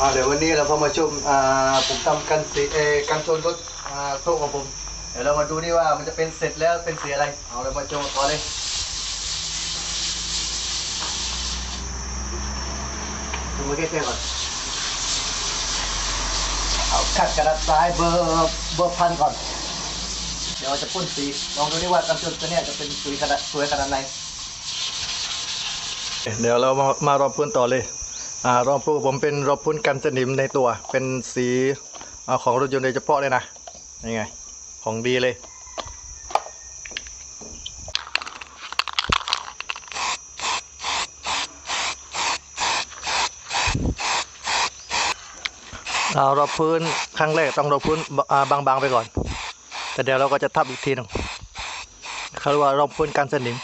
อ่าเดี๋ยววันนี้เราพอมาชมอ่าผมทำกันสีเออกันชนรถอ่าโต๊ะของผม เดี๋ยวเรามาดูนี่ว่ามันจะเป็นเสร็จแล้วเป็นสีอะไร เอาเรามาชว์ต่อเลยดูมาแก้ๆก่อนเอาขัดกระดาษทรายเบอร์เบอร์พันก่อน เดี๋ยวจะพ่นสีลองดูนี่ว่ากันชนตัวเนี้ยจะเป็นสวยขนาดสวยขนาดไหนเดี๋ยวเรามามารอบพื้นต่อเลย รอบพื้นผมเป็นรอบพื้นกันสนิมในตัว เป็นสีอของรถยนต์โดยเฉพาะเลยนะนี่ไง ของดีเลยเอารอบพื้นครั้งแรกต้องรอบพื้นบางๆไปก่อน แต่เดี๋ยวเราก็จะทับอีกทีหนึ่งเขาเรียกว่ารอบพื้นกันสนิม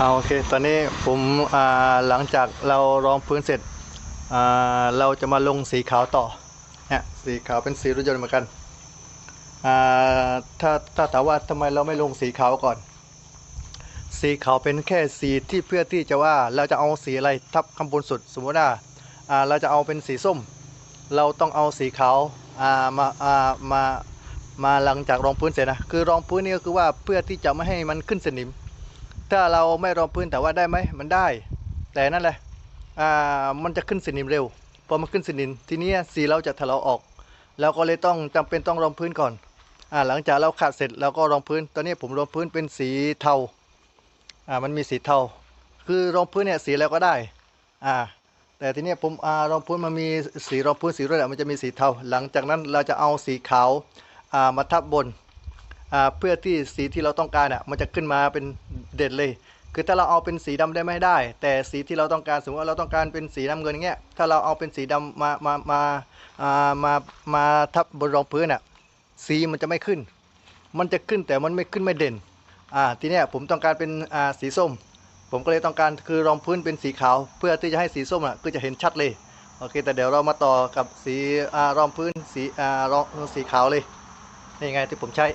เอาโอเค ตอนนี้ผมหลังจากเรารองพื้นเสร็จ เราจะมาลงสีขาวต่อเนี่ยสีขาวเป็นสีรถยนต์เหมือนกันถ้าถ้าถามว่าทำไมเราไม่ลงสีขาวก่อน สีขาวเป็นแค่สีที่เพื่อที่จะว่าเราจะเอาสีอะไรทับข้างบนสุด สมมติว่าเราจะเอาเป็นสีส้ม เราต้องเอาสีขาวมาามามาหลังจากรองพื้นเสร็จนะคือรองพื้นนี่ก็คือว่าเพื่อที่จะไม่ให้มันขึ้นสนิม ถ้าเราไม่รองพื้นแต่ว่าได้ไหมมันได้ แต่นั่นแหละอ่ามันจะขึ้นสนิมเร็วพอมันขึ้นสนิมทีนี้สีเราจะถลอกออกเราก็เลยต้องจำเป็นต้องรองพื้นก่อนอ่าหลังจากเราขัดเสร็จเราก็รองพื้น ตอนนี้ผมรองพื้นเป็นสีเทาอ่ามันมีสีเทา คือรองพื้นเนี่ยสีอะไรก็ได้อ่าแต่ทีนี้ผมอ่ารองพื้นมันมีสีรองพื้นสีรถอะมันจะมีสีเทา หลังจากนั้นเราจะเอาสีขาวอ่ามาทับบน เพื่อที่สีที่เราต้องการอะมันจะขึ้นมาเป็นเด่นเลย คือถ้าเราเอาเป็นสีดำได้ไม่ได้ แต่สีที่เราต้องการสมมติว่าเราต้องการเป็นสีน้ำเงินเงี้ยถ้าเราเอาเป็นสีดำมามามาอ่ามามาทับบนรองพื้นอะสีมันจะไม่ขึ้น มันจะขึ้นแต่มันไม่ขึ้นไม่เด่นอ่าทีเนี้ยผมต้องการเป็นอ่าสีส้ม ผมก็เลยต้องการคือรองพื้นเป็นสีขาว เพื่อที่จะให้สีส้มอะก็จะเห็นชัดเลยโอเคแต่เดี๋ยวเรามาต่อกับสีอ่ารองพื้นสีอ่ารองสีขาวเลยนี่ไงที่ผมใช้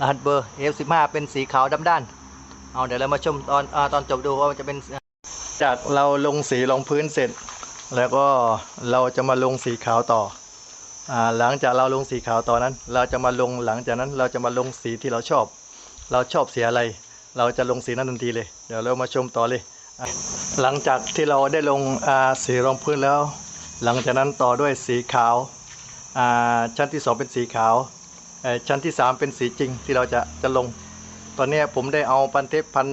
รหัสเบอร์ F15 เป็นสีขาวดำด้าน เอาเดี๋ยวเรามาชมตอนอตอนจบดูว่ามันจะเป็น จากเราลงสีลงพื้นเสร็จ แล้วก็เราจะมาลงสีขาวต่ออหลังจากเราลงสีขาวต่อนั้น เราจะมาลงหลังจากนั้นเราจะมาลงสีที่เราชอบ เราชอบสีอะไร เราจะลงสีนั้นทันทีเลย เดี๋ยวเรามาชมต่อเลย หลังจากที่เราได้ลงสีรองพื้นแล้ว หลังจากนั้นต่อด้วยสีขาวชั้นที่สองเป็นสีขาว ชั้นที่ 3 เป็นสีจริงที่เราจะจะลง ตอนนี้ผมได้เอาพันเทปพัน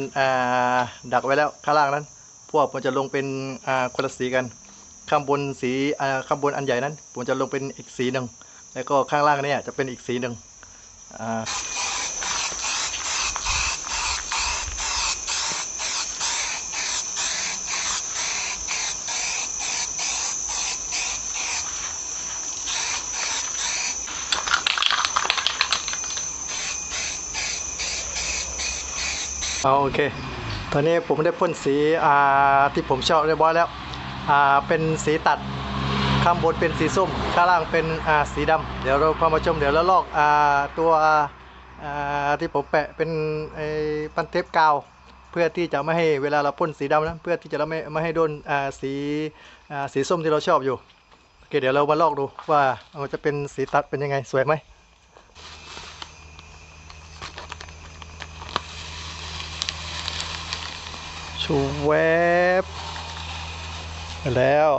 ดักไว้แล้วข้างล่างนั้น พวกมันจะลงเป็นคนละสีกัน ข้างบนสีข้างบนอันใหญ่นั้น ผมจะลงเป็นอีกสีหนึ่งแล้วก็ข้างล่างนี่จะเป็นอีกสีหนึ่ง เอาโอเค ตอนนี้ผมได้พ่นสีอ่าที่ผมชอบเรียบร้อยแล้วอ่าเป็นสีตัดข้างบนเป็นสีส้ม ข้างล่างเป็นอ่าสีดำเดี๋ยวเราพามาชมเดี๋ยวเราลอกอ่าตัวอ่าที่ผมแปะเป็นไอ้ปันเทปกาวเพื่อที่จะไม่ให้เวลาเราพ่นสีดำนะเพื่อที่จะไม่ไม่ให้โดนอ่าสีอ่าสีส้มที่เราชอบอยู่โอเคเดี๋ยวเรามาลอกดูว่ามันจะเป็นสีตัดเป็นยังไงสวยไหม ชูแวบแล้ว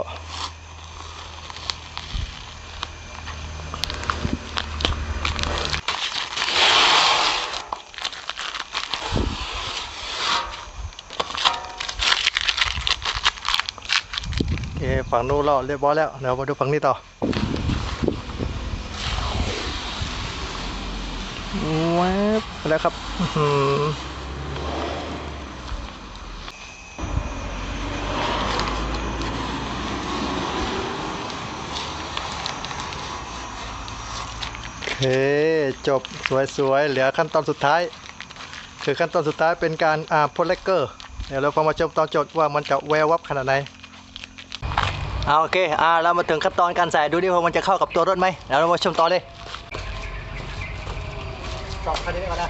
โอเคฝั่งนู้นเราเรียบร้อยแล้ว เดี๋ยวมาดูฝั่งนี้ต่อ แวบแล้วครับอื้อหือ โอเค จบสวยๆ เหลือขั้นตอนสุดท้าย คือขั้นตอนสุดท้ายเป็นการอ่าโพลเลกเกอร์ เดี๋ยวเราพอมาชมตอนจบว่ามันจะแวววับขนาดไหนเอาโอเคอ่าเรามาถึงขั้นตอนการใส่ดูดิว่ามันจะเข้ากับตัวรถไหมเดี๋ยวเรามาชมต่อเลยจบคันนี้ก่อนนะ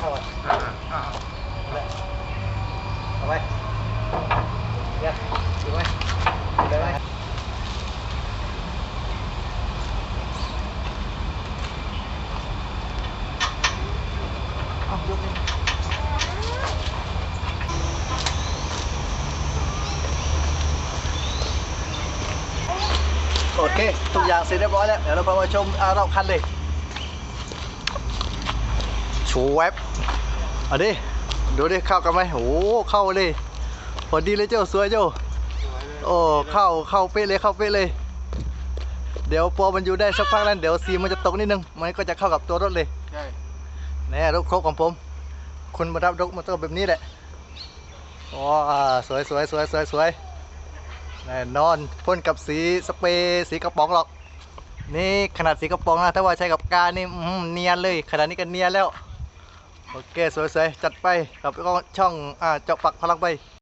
เข้าก่อนไว้เดี๋ยถือไว้ถือไว้อายกนี่ โอเค ทุกอย่างเสร็จเรียบร้อยแล้ว เดี๋ยวเราไปมาชมอ่ารอบคันเลย ชูแวบเอาดิดูดิเข้ากันไหมโอ้โหเข้าเลยพอดีเลยเจ้าสวยเจ้าโอ้เข้าเข้าเป๊ะเลยเข้าเป๊ะเลย เดี๋ยวพอมันอยู่ได้สักพักแล้วเดี๋ยวซีมันจะตกนิดนึงมันก็จะเข้ากับตัวรถเลยใช่แนี่รถครบของผม คุณมารับรถมอเตอร์แบบนี้แหละว้าสวยสวยสวยสวยสวย แน่นอนพ่นกับสีสเปรย์สีกระป๋องหรอก นี่ขนาดสีกระป๋องนะถ้าว่าใช้กับกานี่เนียนเลยขนาดนี้ก็เนียนแล้ว โอเคสวยๆจัดไปกับช่องอ่าเจาะปักพลังไป